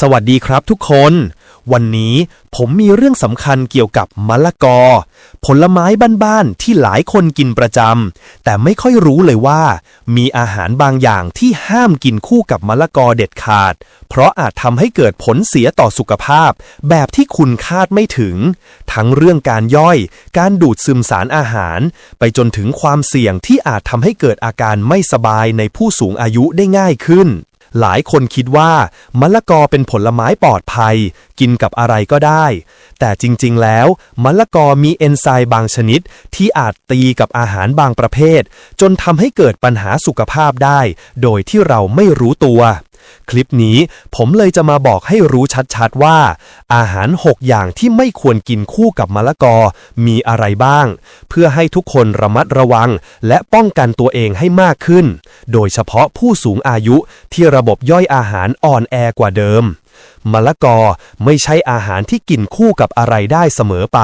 สวัสดีครับทุกคน วันนี้ผมมีเรื่องสำคัญเกี่ยวกับมะละกอ ผลไม้บ้านๆที่หลายคนกินประจำแต่ไม่ค่อยรู้เลยว่า มีอาหารบางอย่างที่ห้ามกินคู่กับมะละกอเด็ดขาด เพราะอาจทำให้เกิดผลเสียต่อสุขภาพ แบบที่คุณคาดไม่ถึง ทั้งเรื่องการย่อย การดูดซึมสารอาหาร ไปจนถึงความเสี่ยงที่อาจทำให้เกิดอาการไม่สบายในผู้สูงอายุได้ง่ายขึ้น หลายคนคิดว่ามะละกอเป็นผลไม้ปลอดภัย กินกับอะไรก็ได้ แต่จริงๆแล้วมะละกอมีเอนไซม์บางชนิด ที่อาจตีกับอาหารบางประเภท จนทำให้เกิดปัญหาสุขภาพได้ โดยที่เราไม่รู้ตัว คลิปนี้ผมเลยจะมาบอกให้รู้ชัดๆว่า อาหาร 6 อย่างที่ไม่ควรกินคู่กับมะละกอมีอะไรบ้าง เพื่อให้ทุกคนระมัดระวัง และป้องกันตัวเองให้มากขึ้น โดยเฉพาะผู้สูงอายุที่ระบบย่อยอาหารอ่อนแอกว่าเดิม มะละกอไม่ใช่อาหารที่กินคู่กับอะไรได้เสมอไป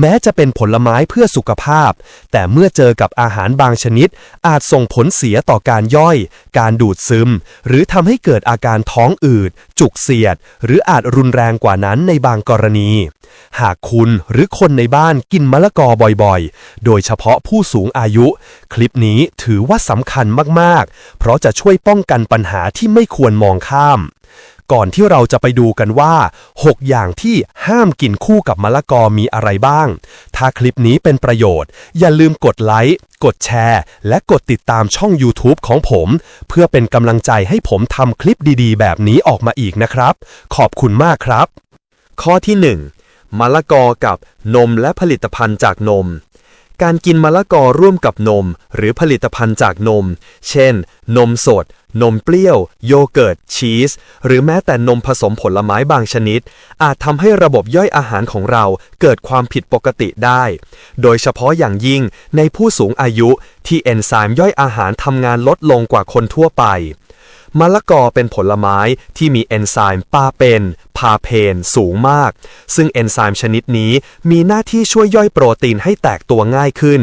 แม้จะเป็นผลไม้เพื่อสุขภาพ แต่เมื่อเจอกับอาหารบางชนิด อาจส่งผลเสียต่อการย่อย การดูดซึม หรือทำให้เกิดอาการท้องอืด จุกเสียด หรืออาจรุนแรงกว่านั้นในบางกรณี หากคุณหรือคนในบ้านกินมะละกอบ่อยๆ โดยเฉพาะผู้สูงอายุ คลิปนี้ถือว่าสำคัญมากๆ เพราะจะช่วยป้องกันปัญหาที่ไม่ควรมองข้าม ก่อนที่เราจะไปดูกันว่า 6 อย่างที่ห้ามกินคู่กับมะละกอมีอะไรบ้าง ถ้าคลิปนี้เป็นประโยชน์ อย่าลืมกดไลค์กดแชร์ และกดติดตามช่อง YouTube ของผม เพื่อเป็นกำลังใจให้ผมทำคลิปดีๆ แบบนี้ออกมาอีกนะครับ ขอบคุณมากครับ ข้อที่ 1. มะละกอกับนมและผลิตภัณฑ์จากนม การกินมะละกอร่วมกับนม หรือผลิตภัณฑ์จากนม เช่น นมสด นมเปรี้ยว โยเกิร์ต ชีส หรือแม้แต่นมผสมผลไม้บางชนิด อาจทำให้ระบบย่อยอาหารของเราเกิดความผิดปกติได้ โดยเฉพาะอย่างยิ่งในผู้สูงอายุที่เอนไซม์ย่อยอาหารทำงานลดลงกว่าคนทั่วไป มะละกอเป็นผลไม้ที่มีเอนไซม์ปาเปนพาเพนสูงมาก ซึ่งเอนไซม์ชนิดนี้มีหน้าที่ช่วยย่อยโปรตีนให้แตกตัวง่ายขึ้น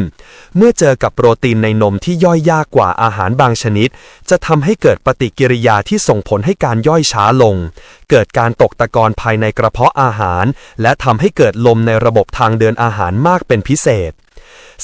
เมื่อเจอกับโปรตีนในนมที่ย่อยยากกว่าอาหารบางชนิด จะทำให้เกิดปฏิกิริยาที่ส่งผลให้การย่อยช้าลง เกิดการตกตะกอนภายในกระเพาะอาหาร และทำให้เกิดลมในระบบทางเดินอาหารมากเป็นพิเศษ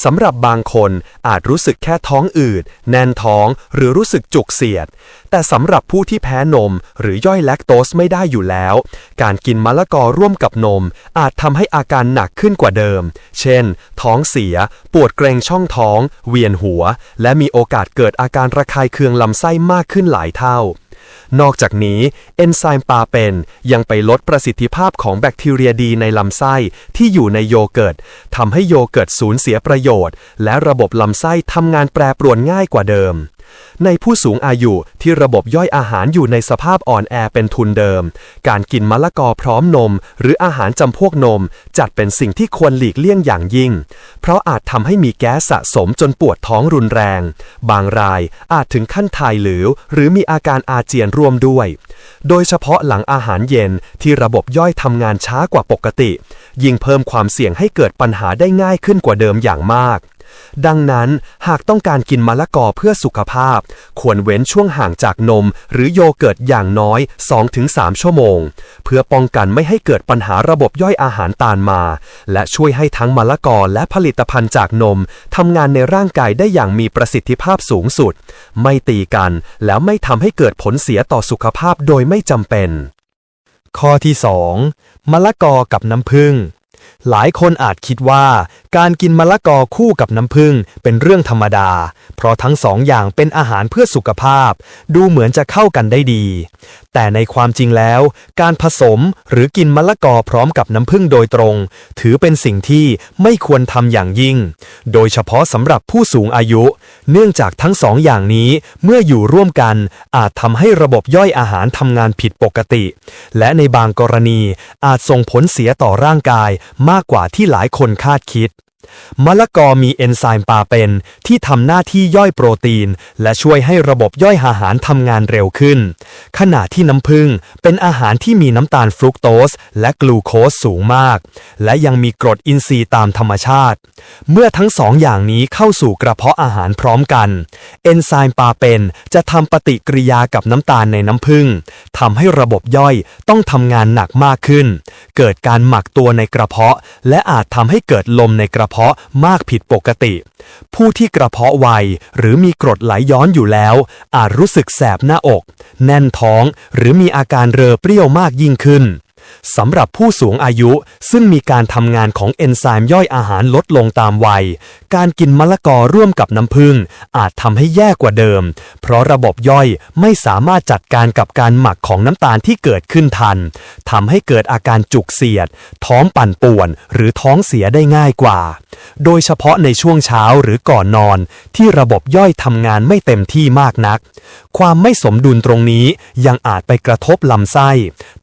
สำหรับบางคนอาจรู้สึกแค่ท้องอืด แน่นท้องหรือรู้สึกจุกเสียด แต่สำหรับผู้ที่แพ้นมหรือย่อยแลคโตสไม่ได้อยู่แล้ว การกินมะละกอร่วมกับนม อาจทำให้อาการหนักขึ้นกว่าเดิม เช่น ท้องเสีย ปวดเกรงช่องท้อง เวียนหัว และมีโอกาสเกิดอาการระคายเคืองลำไส้มากขึ้นหลายเท่า นอกจากนี้เอนไซม์ปาเปนยังไปลดประสิทธิภาพของแบคทีเรียดีในลำไส้ที่อยู่ในโยเกิร์ตทำให้โยเกิร์ตสูญเสียประโยชน์ และระบบลำไส้ทำงานแปรปรวนง่ายกว่าเดิม ในผู้สูงอายุที่ระบบย่อยอาหารอยู่ในสภาพอ่อนแอเป็นทุนเดิม การกินมะละกอพร้อมนม หรืออาหารจำพวกนม จัดเป็นสิ่งที่ควรหลีกเลี่ยงอย่างยิ่ง เพราะอาจทำให้มีแก๊สสะสมจนปวดท้องรุนแรง บางรายอาจถึงขั้นถ่ายหลวหรือมีอาการอาเจียนร่วมด้วย โดยเฉพาะหลังอาหารเย็นที่ระบบย่อยทำงานช้ากว่าปกติ ยิ่งเพิ่มความเสี่ยงให้เกิดปัญหาได้ง่ายขึ้นกว่าเดิมอย่างมาก ดังนั้นหากต้องการกินมะละกอเพื่อสุขภาพ ควรเว้นช่วงห่างจากนม หรือโยเกิร์ตอย่างน้อย 2-3 ชั่วโมง เพื่อป้องกันไม่ให้เกิดปัญหาระบบย่อยอาหารตามมา และช่วยให้ทั้งมะละกอและผลิตภัณฑ์จากนมทำงานในร่างกายได้อย่างมีประสิทธิภาพสูงสุด ไม่ตีกันแล้วไม่ทำให้เกิดผลเสียต่อสุขภาพโดยไม่จำเป็น ข้อที่ 2. มะละกอกับน้ำผึ้ง หลายคนอาจคิดว่า การกินมะละกอคู่กับน้ำผึ้งเป็นเรื่องธรรมดา เพราะทั้งสองอย่างเป็นอาหารเพื่อสุขภาพ ดูเหมือนจะเข้ากันได้ดี แต่ในความจริงแล้ว การผสมหรือกินมะละกอพร้อมกับน้ำผึ้งโดยตรง ถือเป็นสิ่งที่ไม่ควรทำอย่างยิ่ง โดยเฉพาะสำหรับผู้สูงอายุ เนื่องจากทั้งสองอย่างนี้เมื่ออยู่ร่วมกัน อาจทำให้ระบบย่อยอาหารทำงานผิดปกติ และในบางกรณีอาจส่งผลเสียต่อร่างกายมากกว่าที่หลายคนคาดคิด มะละกอมีเอนไซม์ปาเป็นที่ทำหน้าที่ย่อยโปรตีน และช่วยให้ระบบย่อยอาหารทำงานเร็วขึ้น ขณะที่น้ำผึ้งเป็นอาหารที่มีน้ำตาลฟรุกโตส และกลูโคสสูงมาก และยังมีกรดอินทรีย์ตามธรรมชาติ เมื่อทั้งสองอย่างนี้เข้าสู่กระเพาะอาหารพร้อมกันเอนไซม์ปาเป็นจะทำปฏิกิริยากับน้ำตาลในน้ำผึ้งทำให้ระบบย่อยต้องทำงานหนักมากขึ้น เกิดการหมักตัวในกระเพาะ และอาจทำให้เกิดลมในกระเพาะมากผิดปกติ ผู้ที่กระเพาะไวหรือมีกรดไหลย้อนอยู่แล้ว อาจรู้สึกแสบหน้าอก แน่นท้องหรือมีอาการเรอเปรี้ยวมากยิ่งขึ้น สำหรับผู้สูงอายุซึ่งมีการทำงานของเอนไซม์ย่อยอาหารลดลงตามวัย การกินมะละกอร่วมกับน้ำผึ้งอาจทำให้แย่กว่าเดิม เพราะระบบย่อยไม่สามารถจัดการกับการหมักของน้ำตาลที่เกิดขึ้นทันทำให้เกิดอาการจุกเสียด ท้องปั่นป่วน หรือท้องเสียได้ง่ายกว่า โดยเฉพาะในช่วงเช้าหรือก่อนนอน ที่ระบบย่อยทำงานไม่เต็มที่มากนัก ความไม่สมดุลตรงนี้ยังอาจไปกระทบลำไส้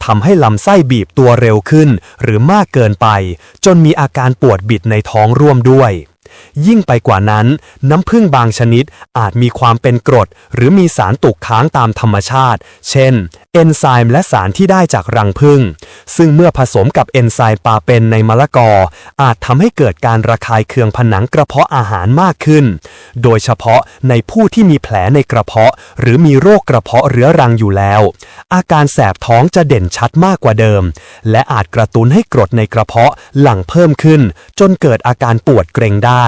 ทำให้ลำไส้บีบตัวเร็วขึ้น หรือมากเกินไป จนมีอาการปวดบิดในท้องร่วมด้วย ยิ่งไปกว่านั้น น้ำผึ้งบางชนิดอาจมีความเป็นกรด หรือมีสารตกค้างตามธรรมชาติ เช่น เอนไซม์และสารที่ได้จากรังผึ้งซึ่งเมื่อผสมกับเอนไซม์ปาเป็นในมะละกอ อาจทำให้เกิดการระคายเคืองผนังกระเพาะอาหารมากขึ้น โดยเฉพาะในผู้ที่มีแผลในกระเพาะ หรือมีโรคกระเพาะเรื้อรังอยู่แล้ว อาการแสบท้องจะเด่นชัดมากกว่าเดิม และอาจกระตุ้นให้กรดในกระเพาะหลั่งเพิ่มขึ้น จนเกิดอาการปวดเกร็งได้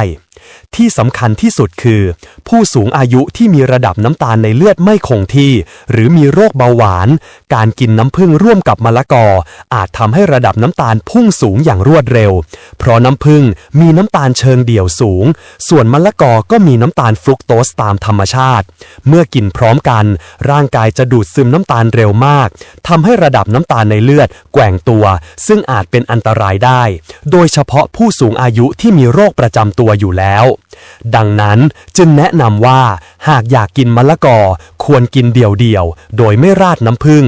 ที่สำคัญที่สุดคือ ผู้สูงอายุที่มีระดับน้ำตาลในเลือดไม่คงที่ หรือมีโรคเบาหวาน การกินน้ำผึ้งร่วมกับมะละกอ อาจทำให้ระดับน้ำตาลพุ่งสูงอย่างรวดเร็ว เพราะน้ำผึ้งมีน้ำตาลเชิงเดี่ยวสูง ส่วนมะละกอก็มีน้ำตาลฟรุกโตสตามธรรมชาติ เมื่อกินพร้อมกัน ร่างกายจะดูดซึมน้ำตาลเร็วมากทำให้ระดับน้ำตาลในเลือดแกว่งตัว ซึ่งอาจเป็นอันตรายได้ โดยเฉพาะผู้สูงอายุที่มีโรคประจำตัวอยู่แล้วดังนั้นจึงแนะนำว่าหากอยากกินมะละกอควรกินเดี่ยวๆ โดยไม่ราดน้ำผึ้ง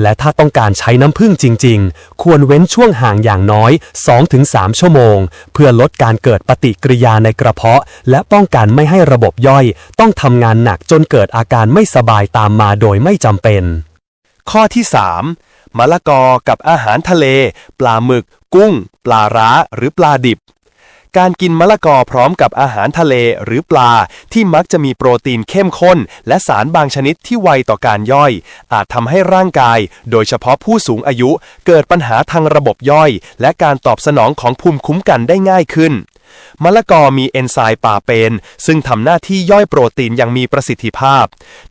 และถ้าต้องการใช้น้ำผึ้งจริงๆ ควรเว้นช่วงห่างอย่างน้อย 2-3 ชั่วโมง เพื่อลดการเกิดปฏิกิริยาในกระเพาะ และป้องกันไม่ให้ระบบย่อย ต้องทำงานหนักจนเกิดอาการไม่สบายตามมาโดยไม่จำเป็น ข้อที่ 3มะละกอกับอาหารทะเล ปลาหมึก กุ้ง ปลาร้า หรือปลาดิบ การกินมะละกอพร้อมกับอาหารทะเลหรือปลา ที่มักจะมีโปรตีนเข้มข้น และสารบางชนิดที่ไวต่อการย่อย อาจทำให้ร่างกาย โดยเฉพาะผู้สูงอายุ เกิดปัญหาทางระบบย่อย และการตอบสนองของภูมิคุ้มกันได้ง่ายขึ้น มะละกอมีเอนไซม์ป่าเปน ซึ่งทำหน้าที่ย่อยโปรตีนอย่างมีประสิทธิภาพ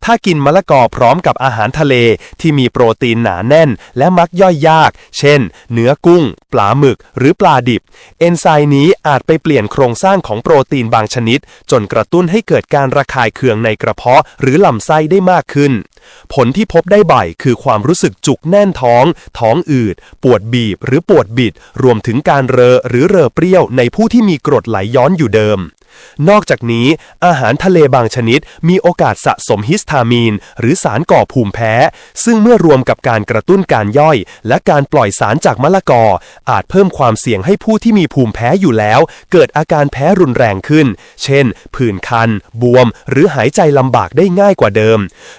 ถ้ากินมะละกอพร้อมกับอาหารทะเลที่มีโปรตีนหนาแน่น และมักย่อยยาก เช่น เนื้อกุ้ง ปลาหมึก หรือปลาดิบ เอนไซม์นี้อาจไปเปลี่ยนโครงสร้างของโปรตีนบางชนิด จนกระตุ้นให้เกิดการระคายเคืองในกระเพาะ หรือลำไส้ได้มากขึ้น ผลที่พบได้บ่อยคือความรู้สึกจุกแน่นท้อง ท้องอืด ปวดบีบ หรือปวดบิด รวมถึงการเรอหรือเรอเปรี้ยวในผู้ที่มีกรดไหลย้อนอยู่เดิม นอกจากนี้ อาหารทะเลบางชนิด มีโอกาสสะสมฮิสตามีน หรือสารก่อภูมิแพ้ ซึ่งเมื่อรวมกับการกระตุ้นการย่อย และการปล่อยสารจากมะละกอ อาจเพิ่มความเสี่ยงให้ผู้ที่มีภูมิแพ้อยู่แล้ว เกิดอาการแพ้รุนแรงขึ้น เช่น ผื่นคัน บวม หรือหายใจลำบากได้ง่ายกว่าเดิม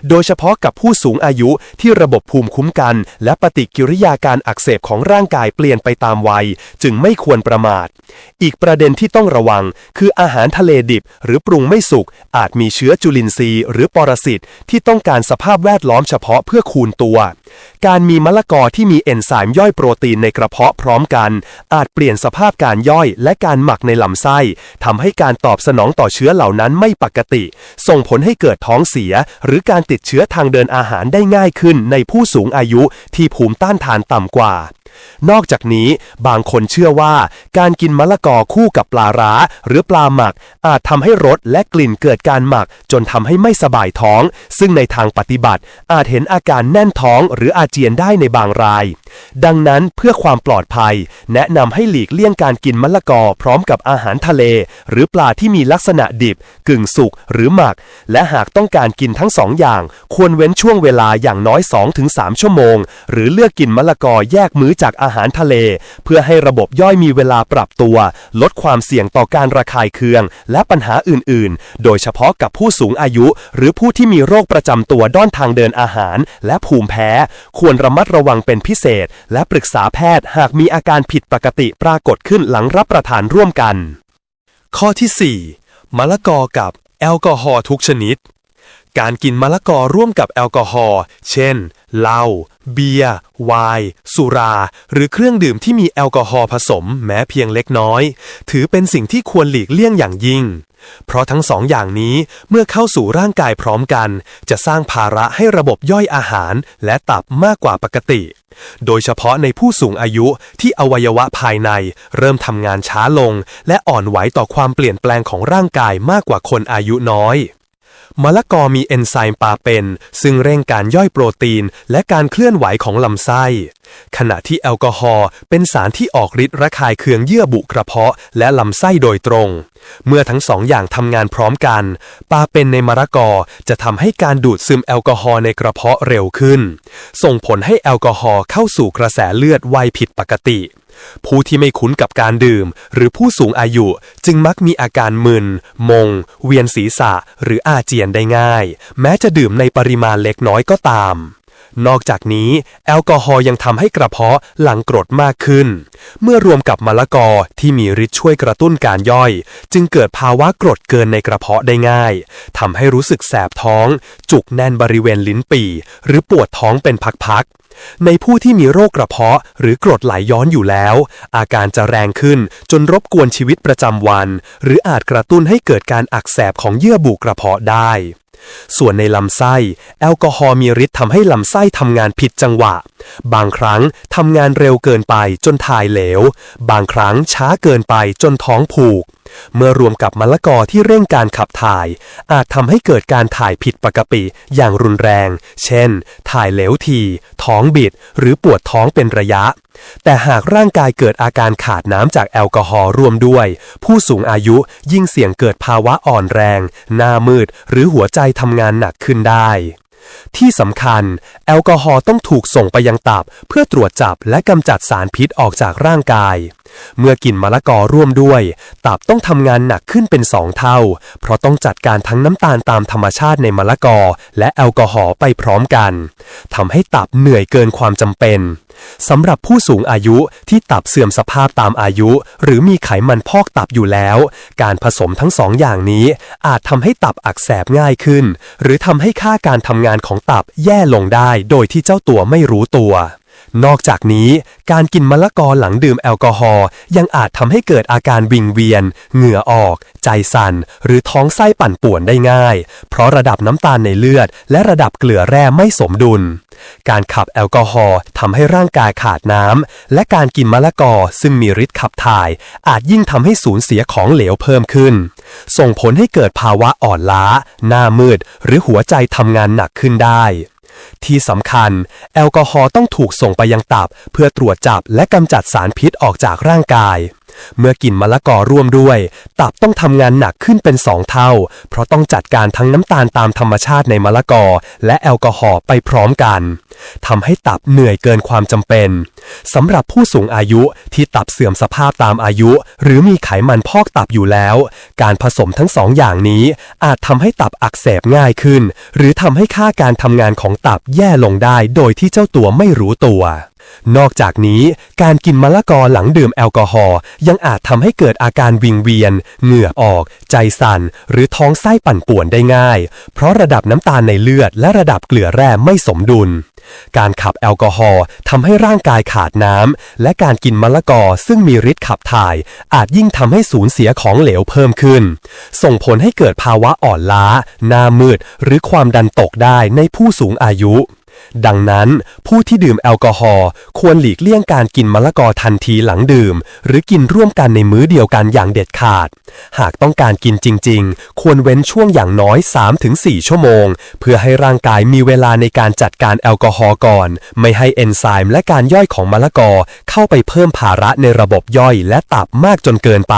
โดยเฉพาะกับผู้สูงอายุที่ระบบภูมิคุ้มกัน และปฏิกิริยาการอักเสบของร่างกายเปลี่ยนไปตามวัย จึงไม่ควรประมาท อีกประเด็นที่ต้องระวัง คืออาหารารทะเลดิบ หรือปรุงไม่สุก อาจมีเชื้อจุลินทรีย์ หรือปรสิตที่ต้องการสภาพแวดล้อมเฉพาะเพื่อคูณตัว การมีมะละกอที่มีเอนไซม์ย่อยโปรตีนในกระเพาะพร้อมกัน อาจเปลี่ยนสภาพการย่อยและการหมักในลำไส้ทำให้การตอบสนองต่อเชื้อเหล่านั้นไม่ปกติ ส่งผลให้เกิดท้องเสีย หรือการติดเชื้อทางเดินอาหารได้ง่ายขึ้นในผู้สูงอายุที่ภูมิต้านทานต่ำกว่า นอกจากนี้บางคนเชื่อว่าการกินมะละกอคู่กับปลาร้า หรือปลาหมัก อาจทำให้รสและกลิ่นเกิดการหมัก จนทำให้ไม่สบายท้อง ซึ่งในทางปฏิบัติ อาจเห็นอาการแน่นท้องหรืออาเจียนได้ในบางราย ดังนั้นเพื่อความปลอดภัย แนะนำให้หลีกเลี่ยงการกินมะละกอพร้อมกับอาหารทะเล หรือปลาที่มีลักษณะดิบ กึ่งสุกหรือหมัก และหากต้องการกินทั้งสองอย่าง ควรเว้นช่วงเวลาอย่างน้อย 2-3 ชั่วโมง หรือเลือกกินมะละกอแยกมื้อจากอาหารทะเล เพื่อให้ระบบย่อยมีเวลาปรับตัว ลดความเสี่ยงต่อการระคายเคือง และปัญหาอื่น ๆ โดยเฉพาะกับผู้สูงอายุ หรือผู้ที่มีโรคประจำตัวด้อนทางเดินอาหาร และภูมิแพ้ ควรระมัดระวังเป็นพิเศษ และปรึกษาแพทย์หากมีอาการผิดปกติปรากฏขึ้นหลังรับประทานร่วมกัน ข้อที่ 4 มะละกอกับแอลกอฮอล์ทุกชนิด การกินมะละกอร่วมกับแอลกอฮอล์ เช่น เหล้า เบียร์ ไวน์ สุรา หรือเครื่องดื่มที่มีแอลกอฮอล์ผสมแม้เพียงเล็กน้อย ถือเป็นสิ่งที่ควรหลีกเลี่ยงอย่างยิ่ง เพราะทั้งสองอย่างนี้เมื่อเข้าสู่ร่างกายพร้อมกัน จะสร้างภาระให้ระบบย่อยอาหารและตับมากกว่าปกติ โดยเฉพาะในผู้สูงอายุที่อวัยวะภายใน เริ่มทำงานช้าลง และอ่อนไหวต่อความเปลี่ยนแปลงของร่างกายมากกว่าคนอายุน้อย มะละกอมีเอนไซม์ปาเปน ซึ่งเร่งการย่อยโปรตีน และการเคลื่อนไหวของลำไส้ ขณะที่แอลกอฮอล์เป็นสารที่ออกฤทธิ์ระคายเคืองเยื่อบุกระเพาะ และลำไส้โดยตรง เมื่อทั้งสองอย่างทำงานพร้อมกัน ปาเปนในมะละกอจะทำให้การดูดซึมแอลกอฮอล์ในกระเพาะเร็วขึ้น ส่งผลให้แอลกอฮอล์เข้าสู่กระแสเลือดไวผิดปกติ ผู้ที่ไม่คุ้นกับการดื่ม หรือผู้สูงอายุจึงมักมีอาการมึน มง เวียนศีรษะ หรืออาเจียนได้ง่าย แม้จะดื่มในปริมาณเล็กน้อยก็ตาม นอกจากนี้ แอลกอฮอล์ยังทำให้กระเพาะหลั่งกรดมากขึ้น เมื่อรวมกับมะละกอที่มีฤทธิ์ช่วยกระตุ้นการย่อย จึงเกิดภาวะกรดเกินในกระเพาะได้ง่ายทำให้รู้สึกแสบท้อง จุกแน่นบริเวณลิ้นปี่ หรือปวดท้องเป็นพักๆในผู้ที่มีโรคกระเพาะหรือกรดไหลย้อนอยู่แล้ว อาการจะแรงขึ้นจนรบกวนชีวิตประจำวัน หรืออาจกระตุ้นให้เกิดการอักเสบของเยื่อบุกระเพาะได้ ส่วนในลำไส้ แอลกอฮอล์มีฤทธิ์ทำให้ลำไส้ทำงานผิดจังหวะ บางครั้งทำงานเร็วเกินไปจนถ่ายเหลว บางครั้งช้าเกินไปจนท้องผูก เมื่อรวมกับมะละกอที่เร่งการขับถ่าย อาจทำให้เกิดการถ่ายผิดปกติอย่างรุนแรง เช่น ถ่ายเหลวที ท้องบิด หรือปวดท้องเป็นระยะ แต่หากร่างกายเกิดอาการขาดน้ำจากแอลกอฮอล์รวมด้วย ผู้สูงอายุยิ่งเสี่ยงเกิดภาวะอ่อนแรง หน้ามืด หรือหัวใจทำงานหนักขึ้นได้ที่สำคัญ แอลกอฮอล์ต้องถูกส่งไปยังตับ เพื่อตรวจจับและกำจัดสารพิษออกจากร่างกาย เมื่อกินมะละกอร่วมด้วย ตับต้องทำงานหนักขึ้นเป็นสองเท่า เพราะต้องจัดการทั้งน้ำตาลตามธรรมชาติในมะละกอ และแอลกอฮอล์ไปพร้อมกันทำให้ตับเหนื่อยเกินความจำเป็นสำหรับผู้สูงอายุที่ตับเสื่อมสภาพตามอายุ หรือมีไขมันพอกตับอยู่แล้ว การผสมทั้งสองอย่างนี้อาจทำให้ตับอักเสบง่ายขึ้น หรือทำให้ค่าการทำงานของตับแย่ลงได้โดยที่เจ้าตัวไม่รู้ตัว นอกจากนี้ การกินมะละกอหลังดื่มแอลกอฮอล์ยังอาจทำให้เกิดอาการวิงเวียน เหงื่อออก ใจสั่น หรือท้องไส้ปั่นป่วนได้ง่าย เพราะระดับน้ำตาลในเลือด และระดับเกลือแร่ไม่สมดุล การขับแอลกอฮอล์ทำให้ร่างกายขาดน้ำและการกินมะละกอซึ่งมีฤทธิ์ขับถ่าย อาจยิ่งทำให้สูญเสียของเหลวเพิ่มขึ้น ส่งผลให้เกิดภาวะอ่อนล้า หน้ามืด หรือหัวใจทำงานหนักขึ้นได้ ที่สำคัญ แอลกอฮอล์ต้องถูกส่งไปยังตับ เพื่อตรวจจับและกำจัดสารพิษออกจากร่างกาย เมื่อกินมะละกอร่วมด้วย ตับต้องทำงานหนักขึ้นเป็นสองเท่า เพราะต้องจัดการทั้งน้ำตาลตามธรรมชาติในมะละกอ และแอลกอฮอล์ไปพร้อมกันทำให้ตับเหนื่อยเกินความจำเป็นสำหรับผู้สูงอายุที่ตับเสื่อมสภาพตามอายุ หรือมีไขมันพอกตับอยู่แล้ว การผสมทั้งสองอย่างนี้อาจทำให้ตับอักเสบง่ายขึ้น หรือทำให้ค่าการทำงานของตับแย่ลงได้โดยที่เจ้าตัวไม่รู้ตัวนอกจากนี้การกินมะละกอหลังดื่มแอลกอฮอล์ยังอาจทำให้เกิดอาการวิงเวียน เหงื่อออก ใจสั่น หรือท้องไส้ปั่นป่วนได้ง่าย เพราะระดับน้ำตาลในเลือดและระดับเกลือแร่ไม่สมดุล การขับแอลกอฮอล์ทำให้ร่างกายขาดน้ำและการกินมะละกอซึ่งมีฤทธิ์ขับถ่าย อาจยิ่งทำให้สูญเสียของเหลวเพิ่มขึ้น ส่งผลให้เกิดภาวะอ่อนล้า หน้ามืด หรือความดันตกได้ในผู้สูงอายุ ดังนั้นผู้ที่ดื่มแอลกอฮอล์ควรหลีกเลี่ยงการกินมะละกอทันทีหลังดื่ม หรือกินร่วมกันในมื้อเดียวกันอย่างเด็ดขาด หากต้องการกินจริง ๆ ควรเว้นช่วงอย่างน้อย 3-4 ชั่วโมง เพื่อให้ร่างกายมีเวลาในการจัดการแอลกอฮอล์ก่อน ไม่ให้เอนไซม์และการย่อยของมะละกอเข้าไปเพิ่มภาระในระบบย่อยและตับมากจนเกินไป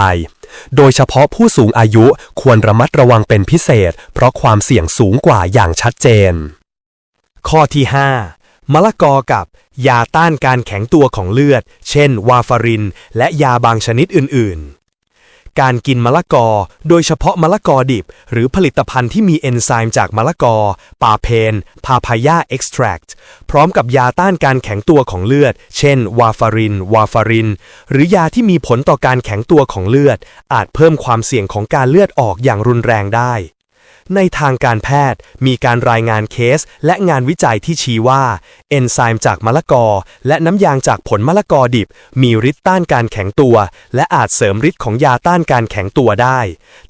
โดยเฉพาะผู้สูงอายุควรระมัดระวังเป็นพิเศษ เพราะความเสี่ยงสูงกว่าอย่างชัดเจน ข้อที่ 5 มะละกอกับยาต้านการแข็งตัวของเลือด เช่น วาฟาริน และยาบางชนิดอื่น ๆ การกินมะละกอ โดยเฉพาะมะละกอดิบ หรือผลิตภัณฑ์ที่มีเอนไซม์จากมะละกอ ปาเพน พาพายาเอ็กซ์แทรคพร้อมกับยาต้านการแข็งตัวของเลือด เช่น วาฟาริน วาฟาริน หรือยาที่มีผลต่อการแข็งตัวของเลือด อาจเพิ่มความเสี่ยงของการเลือดออกอย่างรุนแรงได้ ในทางการแพทย์มีการรายงานเคสและงานวิจัยที่ชี้ว่า เอนไซม์จากมะละกอ และน้ำยางจากผลมะละกอดิบ มีฤทธิ์ต้านการแข็งตัว และอาจเสริมฤทธิ์ของยาต้านการแข็งตัวได้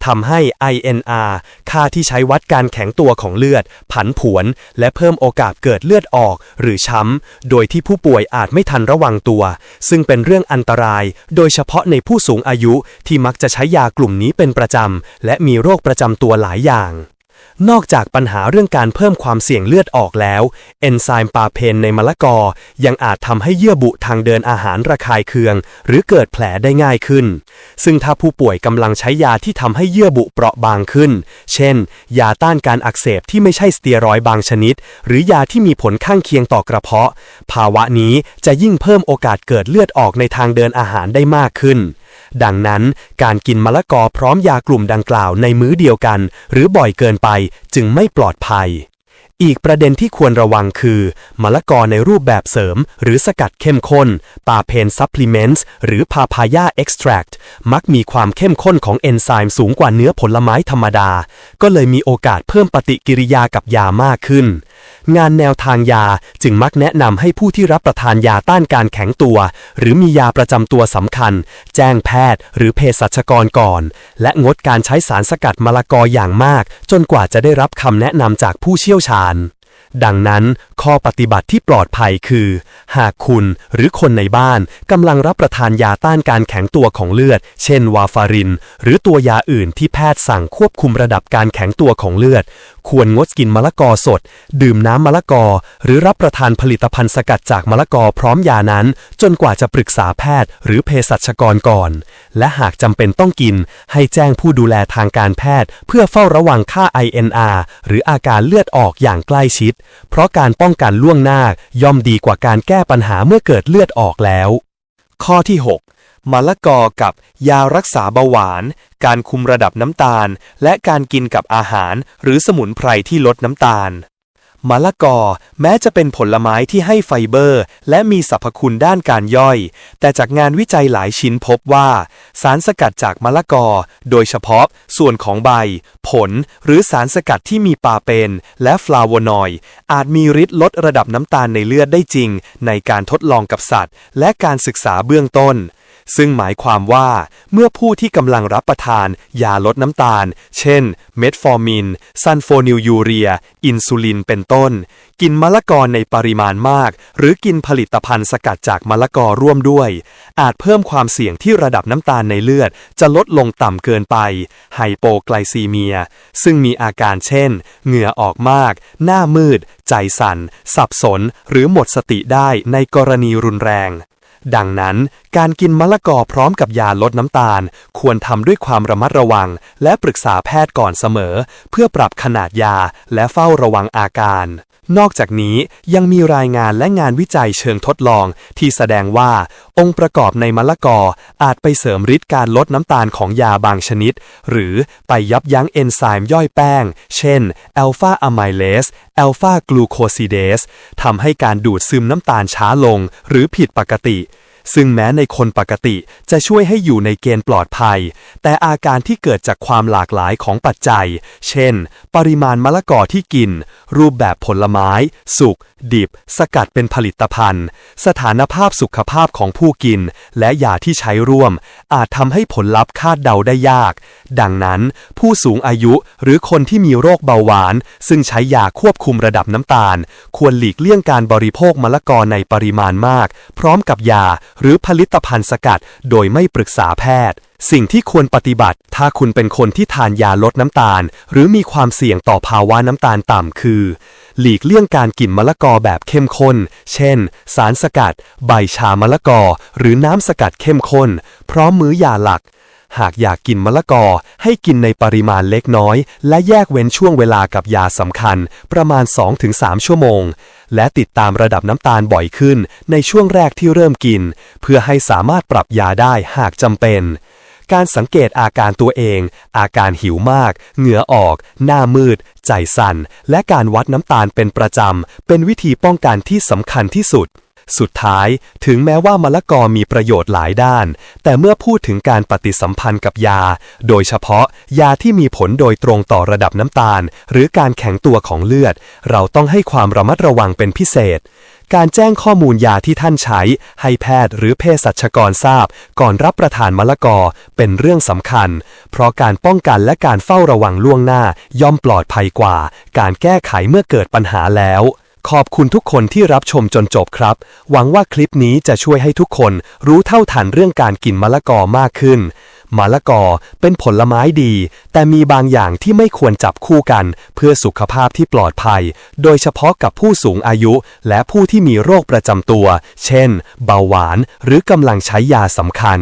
ทำให้ INR ค่าที่ใช้วัดการแข็งตัวของเลือด ผันผวน และเพิ่มโอกาสเกิดเลือดออก หรือช้ำ โดยที่ผู้ป่วยอาจไม่ทันระวังตัว ซึ่งเป็นเรื่องอันตราย โดยเฉพาะในผู้สูงอายุที่มักจะใช้ยากลุ่มนี้เป็นประจำและมีโรคประจำตัวหลายอย่าง นอกจากปัญหาเรื่องการเพิ่มความเสี่ยงเลือดออกแล้ว เอนไซม์ปาเพนในมะละกอ ยังอาจทำให้เยื่อบุทางเดินอาหารระคายเคือง หรือเกิดแผลได้ง่ายขึ้น ซึ่งถ้าผู้ป่วยกำลังใช้ยาที่ทำให้เยื่อบุเปราะบางขึ้น เช่น ยาต้านการอักเสบที่ไม่ใช่สเตียรอยบางชนิด หรือยาที่มีผลข้างเคียงต่อกระเพาะ ภาวะนี้จะยิ่งเพิ่มโอกาสเกิดเลือดออกในทางเดินอาหารได้มากขึ้น ดังนั้นการกินมะละกอพร้อมยากลุ่มดังกล่าวในมื้อเดียวกัน หรือบ่อยเกินไปจึงไม่ปลอดภัย อีกประเด็นที่ควรระวังคือมะละกอในรูปแบบเสริม หรือสกัดเข้มข้น ปาเพนซัพพลีเมนต์หรือพาพายาเอ็กซ์แทรคมักมีความเข้มข้นของเอนไซม์สูงกว่าเนื้อผลไม้ธรรมดา ก็เลยมีโอกาสเพิ่มปฏิกิริยากับยามากขึ้นงานแนวทางยาจึงมักแนะนำให้ผู้ที่รับประทานยาต้านการแข็งตัว หรือมียาประจำตัวสำคัญ แจ้งแพทย์ หรือเภสัชกรก่อน และงดการใช้สารสกัดมะละกออย่างมาก จนกว่าจะได้รับคำแนะนำจากผู้เชี่ยวชาญ ดังนั้นข้อปฏิบัติที่ปลอดภัยคือ หากคุณหรือคนในบ้านกำลังรับประทานยาต้านการแข็งตัวของเลือด เช่นวาฟาริน หรือตัวยาอื่นที่แพทย์สั่งควบคุมระดับการแข็งตัวของเลือด ควรงดกินมะละกอสด ดื่มน้ำมะละกอ หรือรับประทานผลิตภัณฑ์สกัดจากมะละกอพร้อมยานั้น จนกว่าจะปรึกษาแพทย์ หรือเภสัชกรก่อน และหากจำเป็นต้องกิน ให้แจ้งผู้ดูแลทางการแพทย์ เพื่อเฝ้าระวังค่า INR หรืออาการเลือดออกอย่างใกล้ชิดเพราะการป้องกันล่วงหน้าย่อมดีกว่าการแก้ปัญหาเมื่อเกิดเลือดออกแล้ว ข้อที่ 6มะละกอกับยารักษาเบาหวาน การคุมระดับน้ำตาล และการกินกับอาหาร หรือสมุนไพรที่ลดน้ำตาล มะละกอแม้จะเป็นผลไม้ที่ให้ไฟเบอร์ และมีสรรพคุณด้านการย่อย แต่จากงานวิจัยหลายชิ้นพบว่า สารสกัดจากมะละกอ โดยเฉพาะส่วนของใบ ผล หรือสารสกัดที่มีปาเปน และฟลาโวนอยด์อาจมีฤทธิ์ลดระดับน้ำตาลในเลือดได้จริง ในการทดลองกับสัตว์ และการศึกษาเบื้องต้น ซึ่งหมายความว่าเมื่อผู้ที่กำลังรับประทานยาลดน้ำตาล เช่น เมทฟอร์มิน ซันโฟนิลยูเรีย อินซูลิน เป็นต้น กินมะละกอในปริมาณมาก หรือกินผลิตภัณฑ์สกัดจากมะละกอร่วมด้วย อาจเพิ่มความเสี่ยงที่ระดับน้ำตาลในเลือด จะลดลงต่ำเกินไปไฮโปไกลซีเมีย ซึ่งมีอาการเช่น เหงื่อออกมาก หน้ามืด ใจสั่น สับสน หรือหมดสติได้ในกรณีรุนแรง ดังนั้นการกินมะละกอพร้อมกับยาลดน้ำตาล ควรทำด้วยความระมัดระวัง และปรึกษาแพทย์ก่อนเสมอ เพื่อปรับขนาดยาและเฝ้าระวังอาการ นอกจากนี้ยังมีรายงานและงานวิจัยเชิงทดลอง ที่แสดงว่า องค์ประกอบในมะละกออาจไปเสริมฤทธิ์การลดน้ำตาลของยาบางชนิด หรือไปยับยั้งเอนไซม์ย่อยแป้ง เช่นแอลฟาอะไมเลสแอลฟากลูโคซิเดสทำให้การดูดซึมน้ำตาลช้าลง หรือผิดปกติ ซึ่งแม้ในคนปกติจะช่วยให้อยู่ในเกณฑ์ปลอดภัย แต่อาการที่เกิดจากความหลากหลายของปัจจัย เช่น ปริมาณมะละกอที่กิน รูปแบบผลไม้ สุก ดิบ สกัดเป็นผลิตภัณฑ์ สถานภาพสุขภาพของผู้กิน และยาที่ใช้ร่วม อาจทำให้ผลลัพธ์คาดเดาได้ยาก ดังนั้น ผู้สูงอายุหรือคนที่มีโรคเบาหวาน ซึ่งใช้ยาควบคุมระดับน้ำตาล ควรหลีกเลี่ยงการบริโภคมะละกอในปริมาณมาก พร้อมกับยาหรือผลิตภัณฑ์สกัดโดยไม่ปรึกษาแพทย์ สิ่งที่ควรปฏิบัติ ถ้าคุณเป็นคนที่ทานยาลดน้ำตาล หรือมีความเสี่ยงต่อภาวะน้ำตาลต่ำคือ หลีกเลี่ยงการกินมะละกอแบบเข้มข้น เช่น สารสกัด ใบชามะละกอ หรือน้ำสกัดเข้มข้น พร้อมมื้อยาหลัก หากอยากกินมะละกอ ให้กินในปริมาณเล็กน้อย และแยกเว้นช่วงเวลากับยาสำคัญ ประมาณ 2-3 ชั่วโมง และติดตามระดับน้ำตาลบ่อยขึ้น ในช่วงแรกที่เริ่มกิน เพื่อให้สามารถปรับยาได้หากจำเป็น การสังเกตอาการตัวเอง อาการหิวมาก เหงื่อออก หน้ามืด ใจสั่น และการวัดน้ำตาลเป็นประจำ เป็นวิธีป้องกันที่สำคัญที่สุด สุดท้าย ถึงแม้ว่ามะละกอมีประโยชน์หลายด้าน แต่เมื่อพูดถึงการปฏิสัมพันธ์กับยา โดยเฉพาะยาที่มีผลโดยตรงต่อระดับน้ำตาล หรือการแข็งตัวของเลือด เราต้องให้ความระมัดระวังเป็นพิเศษ การแจ้งข้อมูลยาที่ท่านใช้ ให้แพทย์หรือเภสัชกรทราบ ก่อนรับประทานมะละกอเป็นเรื่องสำคัญ เพราะการป้องกันและการเฝ้าระวังล่วงหน้า ย่อมปลอดภัยกว่า การแก้ไขเมื่อเกิดปัญหาแล้ว ขอบคุณทุกคนที่รับชมจนจบครับ หวังว่าคลิปนี้จะช่วยให้ทุกคนรู้เท่าทันเรื่องการกินมะละกอมากขึ้น มะละกอเป็นผลไม้ดี แต่มีบางอย่างที่ไม่ควรจับคู่กัน เพื่อสุขภาพที่ปลอดภัย โดยเฉพาะกับผู้สูงอายุ และผู้ที่มีโรคประจำตัว เช่น เบาหวาน หรือกำลังใช้ยาสำคัญ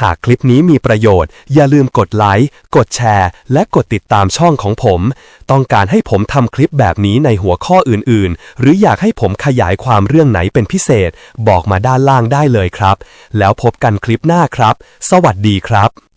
หากคลิปนี้มีประโยชน์ อย่าลืมกดไลค์ กดแชร์ และกดติดตามช่องของผม ต้องการให้ผมทำคลิปแบบนี้ในหัวข้ออื่นๆ หรืออยากให้ผมขยายความเรื่องไหนเป็นพิเศษ บอกมาด้านล่างได้เลยครับ แล้วพบกันคลิปหน้าครับ สวัสดีครับ